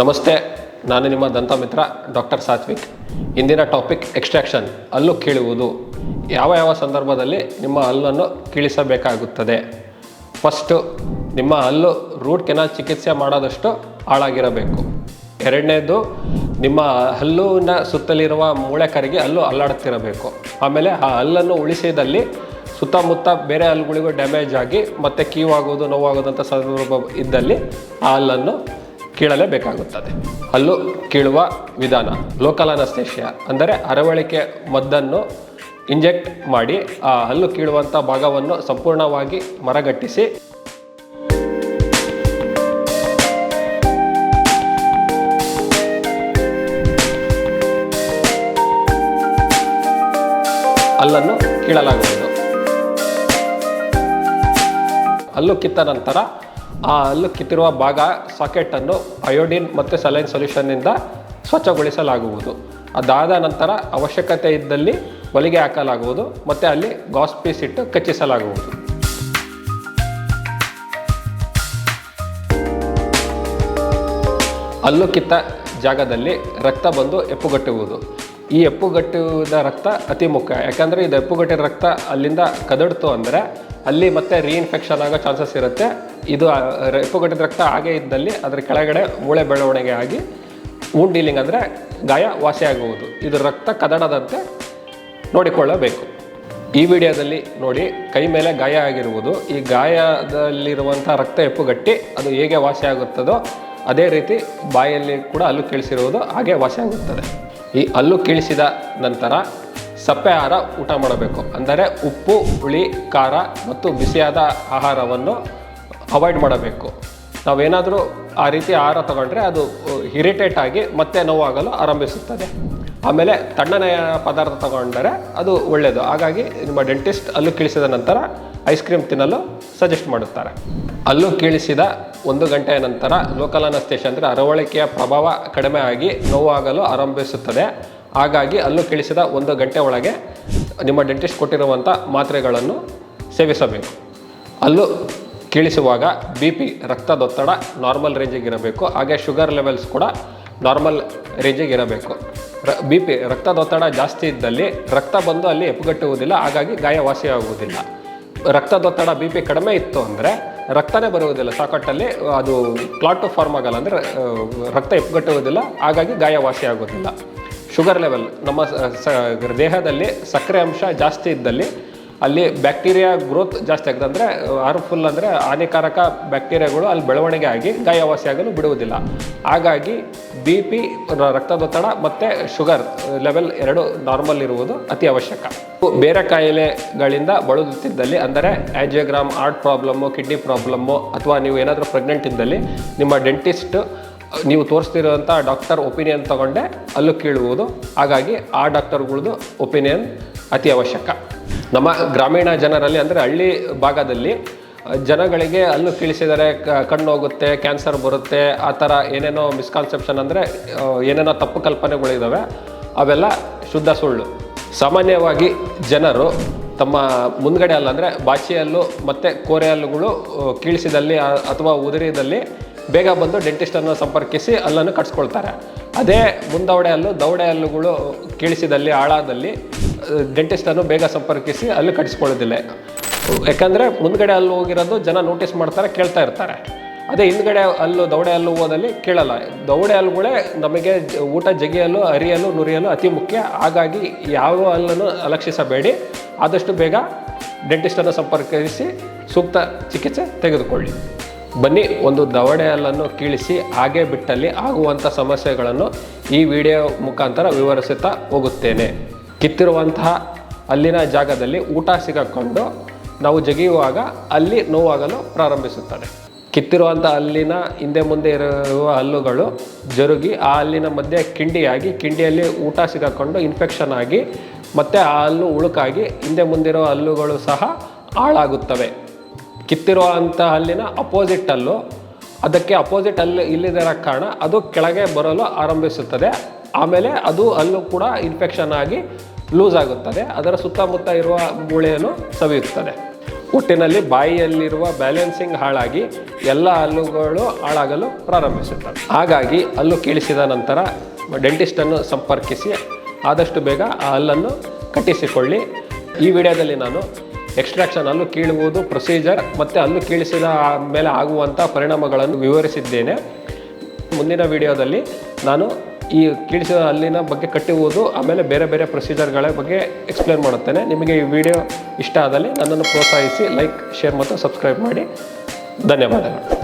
ನಮಸ್ತೆ, ನಾನು ನಿಮ್ಮ ದಂತ ಮಿತ್ರ ಡಾಕ್ಟರ್ ಸಾತ್ವಿಕ್. ಇಂದಿನ ಟಾಪಿಕ್ ಎಕ್ಸ್ಟ್ರಾಕ್ಷನ್, ಹಲ್ಲು ಕೀಳುವುದು. ಯಾವ ಯಾವ ಸಂದರ್ಭದಲ್ಲಿ ನಿಮ್ಮ ಹಲ್ಲನ್ನು ಕೀಳಿಸಬೇಕಾಗುತ್ತದೆ? ಫಸ್ಟು ನಿಮ್ಮ ಹಲ್ಲು ರೂಟ್ ಕೆನಾಲ್ ಚಿಕಿತ್ಸೆ ಮಾಡೋದಷ್ಟು ಹಾಳಾಗಿರಬೇಕು. ಎರಡನೇದು, ನಿಮ್ಮ ಹಲ್ಲುವಿನ ಸುತ್ತಲಿರುವ ಮೂಳೆ ಕರಿಗೆ ಹಲ್ಲು ಅಲ್ಲಾಡುತ್ತಿರಬೇಕು ಆಮೇಲೆ ಆ ಹಲ್ಲನ್ನು ಉಳಿಸಿದಲ್ಲಿ ಸುತ್ತಮುತ್ತ ಬೇರೆ ಹಲ್ಲುಗಳಿಗೂ ಡ್ಯಾಮೇಜ್ ಆಗಿ ಮತ್ತೆ ಕೀವಾಗುವುದು ನೋವಾಗೋದಂಥ ಸಂದರ್ಭ ಇದ್ದಲ್ಲಿ ಆ ಹಲ್ಲನ್ನು ಕೀಳಲೇಬೇಕಾಗುತ್ತದೆ. ಹಲ್ಲು ಕೀಳುವ ವಿಧಾನ ಲೋಕಲ್ ಅನಸ್ತೇಷಿಯಾ ಅಂದರೆ ಅರವಳಿಕೆ ಮದ್ದನ್ನು ಇಂಜೆಕ್ಟ್ ಮಾಡಿ ಆ ಹಲ್ಲು ಕೀಳುವಂಥ ಭಾಗವನ್ನು ಸಂಪೂರ್ಣವಾಗಿ ಮರಗಟ್ಟಿಸಿ ಹಲ್ಲನ್ನು ಕೀಳಲಾಗುವುದು. ಹಲ್ಲು ಕಿತ್ತ ನಂತರ ಆ ಹಲ್ಲು ಕಿತ್ತಿರುವ ಭಾಗ ಸಾಕೆಟನ್ನು ಅಯೋಡಿನ್ ಮತ್ತು ಸಲೈನ್ ಸೊಲ್ಯೂಷನ್ನಿಂದ ಸ್ವಚ್ಛಗೊಳಿಸಲಾಗುವುದು. ಅದಾದ ನಂತರ ಅವಶ್ಯಕತೆ ಇದ್ದಲ್ಲಿ ಹೊಲಿಗೆ ಹಾಕಲಾಗುವುದು ಮತ್ತು ಅಲ್ಲಿ ಗಾಸ್ ಪೀಸ್ ಇಟ್ಟು ಕಚ್ಚಿಸಲಾಗುವುದು. ಹಲ್ಲು ಕಿತ್ತ ಜಾಗದಲ್ಲಿ ರಕ್ತ ಬಂದು ಎಪ್ಪುಗಟ್ಟುವುದು. ಈ ಎಪ್ಪುಗಟ್ಟಿದ ರಕ್ತ ಅತಿ ಮುಖ್ಯ. ಯಾಕಂದರೆ ಇದು ಎಪ್ಪುಗಟ್ಟಿದ ರಕ್ತ ಅಲ್ಲಿಂದ ಕದಡ್ತು ಅಂದರೆ ಅಲ್ಲಿ ಮತ್ತೆ ರೀಇನ್ಫೆಕ್ಷನ್ ಆಗೋ ಚಾನ್ಸಸ್ ಇರುತ್ತೆ. ಇದು ಎಪ್ಪುಗಟ್ಟಿದ ರಕ್ತ ಹಾಗೆ ಇದ್ದಲ್ಲಿ ಅದರ ಕೆಳಗಡೆ ಮೂಳೆ ಬೆಳವಣಿಗೆ ಆಗಿ ವೂಂಡ್ ಡೀಲಿಂಗ್ ಅಂದರೆ ಗಾಯ ವಾಸಿಯಾಗುವುದು ಇದು ರಕ್ತ ಕದಡದಂತೆ ನೋಡಿಕೊಳ್ಳಬೇಕು. ಈ ವಿಡಿಯೋದಲ್ಲಿ ನೋಡಿ ಕೈ ಮೇಲೆ ಗಾಯ ಆಗಿರುವುದು. ಈ ಗಾಯದಲ್ಲಿರುವಂಥ ರಕ್ತ ಎಪ್ಪುಗಟ್ಟಿ ಅದು ಹೇಗೆ ವಾಸಿಯಾಗುತ್ತದೋ ಅದೇ ರೀತಿ ಬಾಯಲ್ಲಿ ಕೂಡ ಅಲ್ಲಿ ಕೇಳಿಸಿರುವುದು. ಹಾಗೆ ವಾಸಿಯಾಗುತ್ತದೆ ಈ ಹಲ್ಲು ಕೀಳಿಸಿದ ನಂತರ ಸಪ್ಪೆ ಆಹಾರ ಊಟ ಮಾಡಬೇಕು. ಅಂದರೆ ಉಪ್ಪು, ಹುಳಿ, ಖಾರ ಮತ್ತು ಬಿಸಿಯಾದ ಆಹಾರವನ್ನು ಅವಾಯ್ಡ್ ಮಾಡಬೇಕು. ನಾವೇನಾದರೂ ಆ ರೀತಿ ಆಹಾರ ತಗೊಂಡ್ರೆ ಅದು ಇರಿಟೇಟ್ ಆಗಿ ಮತ್ತೆ ನೋವಾಗಲು ಆರಂಭಿಸುತ್ತದೆ. ಆಮೇಲೆ ತಣ್ಣನೆಯ ಪದಾರ್ಥ ತಗೊಂಡರೆ ಅದು ಒಳ್ಳೆಯದು ಹಾಗಾಗಿ ನಿಮ್ಮ ಡೆಂಟಿಸ್ಟ್ ಅಲ್ಲೂ ಕೀಳಿಸಿದ ನಂತರ ಐಸ್ ಕ್ರೀಮ್ ತಿನ್ನಲು ಸಜೆಸ್ಟ್ ಮಾಡುತ್ತಾರೆ. ಅಲ್ಲೂ ಕೀಳಿಸಿದ ಒಂದು ಗಂಟೆಯ ನಂತರ ಲೋಕಲ್ ಅನಸ್ತೇಷ ಅಂದರೆ ಅರವಳಿಕೆಯ ಪ್ರಭಾವ ಕಡಿಮೆ ಆಗಿ ನೋವಾಗಲು ಆರಂಭಿಸುತ್ತದೆ. ಹಾಗಾಗಿ ಅಲ್ಲೂ ಕೀಳಿಸಿದ ಒಂದು ಗಂಟೆ ಒಳಗೆ ನಿಮ್ಮ ಡೆಂಟಿಸ್ಟ್ ಕೊಟ್ಟಿರುವಂಥ ಮಾತ್ರೆಗಳನ್ನು ಸೇವಿಸಬೇಕು. ಅಲ್ಲೂ ಕೀಳಿಸುವಾಗ ಬಿ ಪಿ, ರಕ್ತದೊತ್ತಡ ನಾರ್ಮಲ್ ರೇಂಜಿಗೆ ಇರಬೇಕು. ಹಾಗೆ ಶುಗರ್ ಲೆವೆಲ್ಸ್ ಕೂಡ ನಾರ್ಮಲ್ ರೇಂಜಿಗೆ ಇರಬೇಕು. ಬಿ ಪಿ ರಕ್ತದೊತ್ತಡ ಜಾಸ್ತಿ ಇದ್ದಲ್ಲಿ ರಕ್ತ ಬಂದು ಅಲ್ಲಿ ಎಪ್ಪುಗಟ್ಟುವುದಿಲ್ಲ ಹಾಗಾಗಿ ಗಾಯ ವಾಸಿಯಾಗುವುದಿಲ್ಲ ರಕ್ತದೊತ್ತಡ ಬಿ ಪಿ ಕಡಿಮೆ ಇತ್ತು ಅಂದರೆ ರಕ್ತನೇ ಬರುವುದಿಲ್ಲ, ಸಾಕಟ್ಟಲ್ಲಿ ಅದು ಕ್ಲಾಟು ಫಾರ್ಮ್ ಆಗಲ್ಲ ಅಂದರೆ ರಕ್ತ ಎಪ್ಪುಗಟ್ಟುವುದಿಲ್ಲ ಹಾಗಾಗಿ ಗಾಯ ವಾಸಿಯಾಗುವುದಿಲ್ಲ ಶುಗರ್ ಲೆವೆಲ್ ನಮ್ಮ ದೇಹದಲ್ಲಿ ಸಕ್ಕರೆ ಅಂಶ ಜಾಸ್ತಿ ಇದ್ದಲ್ಲಿ ಅಲ್ಲಿ ಬ್ಯಾಕ್ಟೀರಿಯಾ ಗ್ರೋತ್ ಜಾಸ್ತಿ ಆಗ್ತದೆ ಅಂದರೆ ಹಾರ್ಮ್ಫುಲ್ ಅಂದರೆ ಹಾನಿಕಾರಕ ಬ್ಯಾಕ್ಟೀರಿಯಾಗಳು ಅಲ್ಲಿ ಬೆಳವಣಿಗೆ ಆಗಿ ಗಾಯವಾಸಿಯಾಗಲು ಬಿಡುವುದಿಲ್ಲ. ಹಾಗಾಗಿ ಬಿ ಪಿ ರಕ್ತದೊತ್ತಡ ಮತ್ತು ಶುಗರ್ ಲೆವೆಲ್ ಎರಡು ನಾರ್ಮಲ್ ಇರುವುದು ಅತಿ ಅವಶ್ಯಕ. ಬೇರೆ ಕಾಯಿಲೆಗಳಿಂದ ಬಳಲುತ್ತಿದ್ದಲ್ಲಿ ಅಂದರೆ angiogram heart problem kidney problem ಅಥವಾ ನೀವು ಏನಾದರೂ ಪ್ರೆಗ್ನೆಂಟ್ ಇದ್ದಲ್ಲಿ ನಿಮ್ಮ ಡೆಂಟಿಸ್ಟ್ ನೀವು ತೋರಿಸ್ತಿರೋಂಥ ಡಾಕ್ಟರ್ ಒಪಿನಿಯನ್ ತಗೊಂಡೆ ಅಲ್ಲೂ ಕೀಳುವುದು. ಹಾಗಾಗಿ ಆ ಡಾಕ್ಟರ್ಗಳದ್ದು ಒಪಿನಿಯನ್ ಅತಿ ಅವಶ್ಯಕ. ನಮ್ಮ ಗ್ರಾಮೀಣ ಜನರಲ್ಲಿ ಅಂದರೆ ಹಳ್ಳಿ ಭಾಗದಲ್ಲಿ ಜನಗಳಿಗೆ ಅಲ್ಲು ಕೀಳಿಸಿದರೆ ಕಣ್ಣು ಹೋಗುತ್ತೆ ಕ್ಯಾನ್ಸರ್ ಬರುತ್ತೆ ಆ ಥರ ಏನೇನೋ ಮಿಸ್ಕಾನ್ಸೆಪ್ಷನ್ ಅಂದರೆ ಏನೇನೋ ತಪ್ಪು ಕಲ್ಪನೆಗಳಿದ್ದಾವೆ ಅವೆಲ್ಲ ಶುದ್ಧ ಸುಳ್ಳು. ಸಾಮಾನ್ಯವಾಗಿ ಜನರು ತಮ್ಮ ಮುಂದ್ಗಡೆ ಅಲ್ಲ ಅಂದರೆ ಬಾಚಿಯಲ್ಲೂ ಮತ್ತು ಕೋರೆ ಹಲ್ಲುಗಳು ಅಹ್, ಕೀಳಿಸಿದಲ್ಲಿ ಅಥವಾ ಉದುರಿದಲ್ಲಿ ಬೇಗ ಬಂದು ಡೆಂಟಿಸ್ಟನ್ನು ಸಂಪರ್ಕಿಸಿ ಅಲ್ಲನ್ನು ಕಟ್ಸ್ಕೊಳ್ತಾರೆ. ಅದೇ ಮುಂದವಡೆ ಹಲ್ಲು ದೌಡೆ ಹಲ್ಲುಗಳು ಕೀಳಿಸಿದಲ್ಲಿ ಆಳಾದಲ್ಲಿ ಡೆಂಟಿಸ್ಟನ್ನು ಬೇಗ ಸಂಪರ್ಕಿಸಿ ಅಲ್ಲಿ ಕಡಿಸ್ಕೊಳ್ಳೋದಿಲ್ಲ ಯಾಕಂದರೆ ಮುಂದ್ಗಡೆ ಅಲ್ಲಿ ಹೋಗಿರೋದು ಜನ ನೋಟಿಸ್ ಮಾಡ್ತಾರೆ, ಕೇಳ್ತಾ ಇರ್ತಾರೆ. ಅದೇ ಹಿಂದ್ಗಡೆ ಹಲ್ಲು ದೌಡೆ ಹಲ್ಲು ಹೋದಲ್ಲಿ ಕೇಳಲ್ಲ. ದೌಡೆ ಹಲ್ಲುಗಳೇ ನಮಗೆ ಊಟ ಜಗಿಯಲು, ಅರಿಯಲು, ನುರಿಯಲು ಅತಿ ಮುಖ್ಯ. ಹಾಗಾಗಿ ಯಾವ ಹಲ್ಲನ್ನು ಅಲಕ್ಷಿಸಬೇಡಿ. ಆದಷ್ಟು ಬೇಗ ಡೆಂಟಿಸ್ಟನ್ನು ಸಂಪರ್ಕಿಸಿ ಸೂಕ್ತ ಚಿಕಿತ್ಸೆ ತೆಗೆದುಕೊಳ್ಳಿ. ಬನ್ನಿ, ಒಂದು ದವಡೆ ಹಲ್ಲನ್ನು ಕೀಳಿಸಿ, ಹಾಗೆ ಬಿಟ್ಟಲ್ಲಿ ಆಗುವಂಥ ಸಮಸ್ಯೆಗಳನ್ನು ಈ ವಿಡಿಯೋ ಮುಖಾಂತರ ವಿವರಿಸುತ್ತಾ ಹೋಗುತ್ತೇನೆ. ಕಿತ್ತಿರುವಂತಹ ಅಲ್ಲಿನ ಜಾಗದಲ್ಲಿ ಊಟ ಸಿಗಕೊಂಡು ನಾವು ಜಗಿಯುವಾಗ ಅಲ್ಲಿ ನೋವಾಗಲು ಪ್ರಾರಂಭಿಸುತ್ತದೆ. ಕಿತ್ತಿರುವಂಥ ಅಲ್ಲಿನ ಹಿಂದೆ ಮುಂದೆ ಇರುವ ಹಲ್ಲುಗಳು ಜರುಗಿ ಆ ಹಲ್ಲಿನ ಮಧ್ಯೆ ಕಿಂಡಿಯಾಗಿ, ಕಿಂಡಿಯಲ್ಲಿ ಊಟ ಸಿಗಕೊಂಡು ಇನ್ಫೆಕ್ಷನ್ ಆಗಿ ಮತ್ತು ಆ ಹಲ್ಲು ಉಳುಕಾಗಿ ಹಿಂದೆ ಮುಂದಿರುವ ಹಲ್ಲುಗಳು ಸಹ ಹಾಳಾಗುತ್ತವೆ. ಕಿತ್ತಿರುವಂಥ ಹಲ್ಲಿನ ಅಪೋಸಿಟ್ ಹಲ್ಲು. ಅದಕ್ಕೆ ಅಪೋಸಿಟ್ ಅಲ್ಲಿ ಇಲ್ಲದಿರೋ ಕಾರಣ ಅದು ಕೆಳಗೆ ಬರಲು ಆರಂಭಿಸುತ್ತದೆ. ಆಮೇಲೆ ಅದು ಹಲ್ಲು ಕೂಡ ಇನ್ಫೆಕ್ಷನ್ ಆಗಿ ಲೂಸ್ ಆಗುತ್ತದೆ. ಅದರ ಸುತ್ತಮುತ್ತ ಇರುವ ಮೂಳೆಯನ್ನು ಸವಿಯುತ್ತದೆ. ಒಟ್ಟಿನಲ್ಲಿ ಬಾಯಿಯಲ್ಲಿರುವ ಬ್ಯಾಲೆನ್ಸಿಂಗ್ ಹಾಳಾಗಿ ಎಲ್ಲ ಹಲ್ಲುಗಳು ಹಾಳಾಗಲು ಪ್ರಾರಂಭಿಸುತ್ತವೆ. ಹಾಗಾಗಿ ಹಲ್ಲು ಕೀಳಿಸಿದ ನಂತರ ಡೆಂಟಿಸ್ಟನ್ನು ಸಂಪರ್ಕಿಸಿ ಆದಷ್ಟು ಬೇಗ ಆ ಹಲ್ಲನ್ನು ಕಟ್ಟಿಸಿಕೊಳ್ಳಿ. ಈ ವಿಡಿಯೋದಲ್ಲಿ ನಾನು ಎಕ್ಸ್ಟ್ರಾಕ್ಷನ್ ಅನ್ನು ಕೀಳುವುದು ಪ್ರೊಸೀಜರ್ ಮತ್ತು ಹಲ್ಲು ಕೀಳಿಸಿದ ಮೇಲೆ ಆಗುವಂಥ ಪರಿಣಾಮಗಳನ್ನು ವಿವರಿಸಿದ್ದೇನೆ. ಮುಂದಿನ ವಿಡಿಯೋದಲ್ಲಿ ನಾನು ಈ ಕೀಳಿಸಿದ ಅಲ್ಲಿನ ಬಗ್ಗೆ ಕಟ್ಟುವುದು ಆಮೇಲೆ ಬೇರೆ ಬೇರೆ ಪ್ರೊಸೀಜರ್ಗಳ ಬಗ್ಗೆ ಎಕ್ಸ್ಪ್ಲೇನ್ ಮಾಡುತ್ತೇನೆ. ನಿಮಗೆ ಈ ವಿಡಿಯೋ ಇಷ್ಟ ಆದಲ್ಲಿ ನನ್ನನ್ನು ಪ್ರೋತ್ಸಾಹಿಸಿ ಲೈಕ್ ಶೇರ್ ಮತ್ತು ಸಬ್ಸ್ಕ್ರೈಬ್ ಮಾಡಿ. ಧನ್ಯವಾದಗಳು.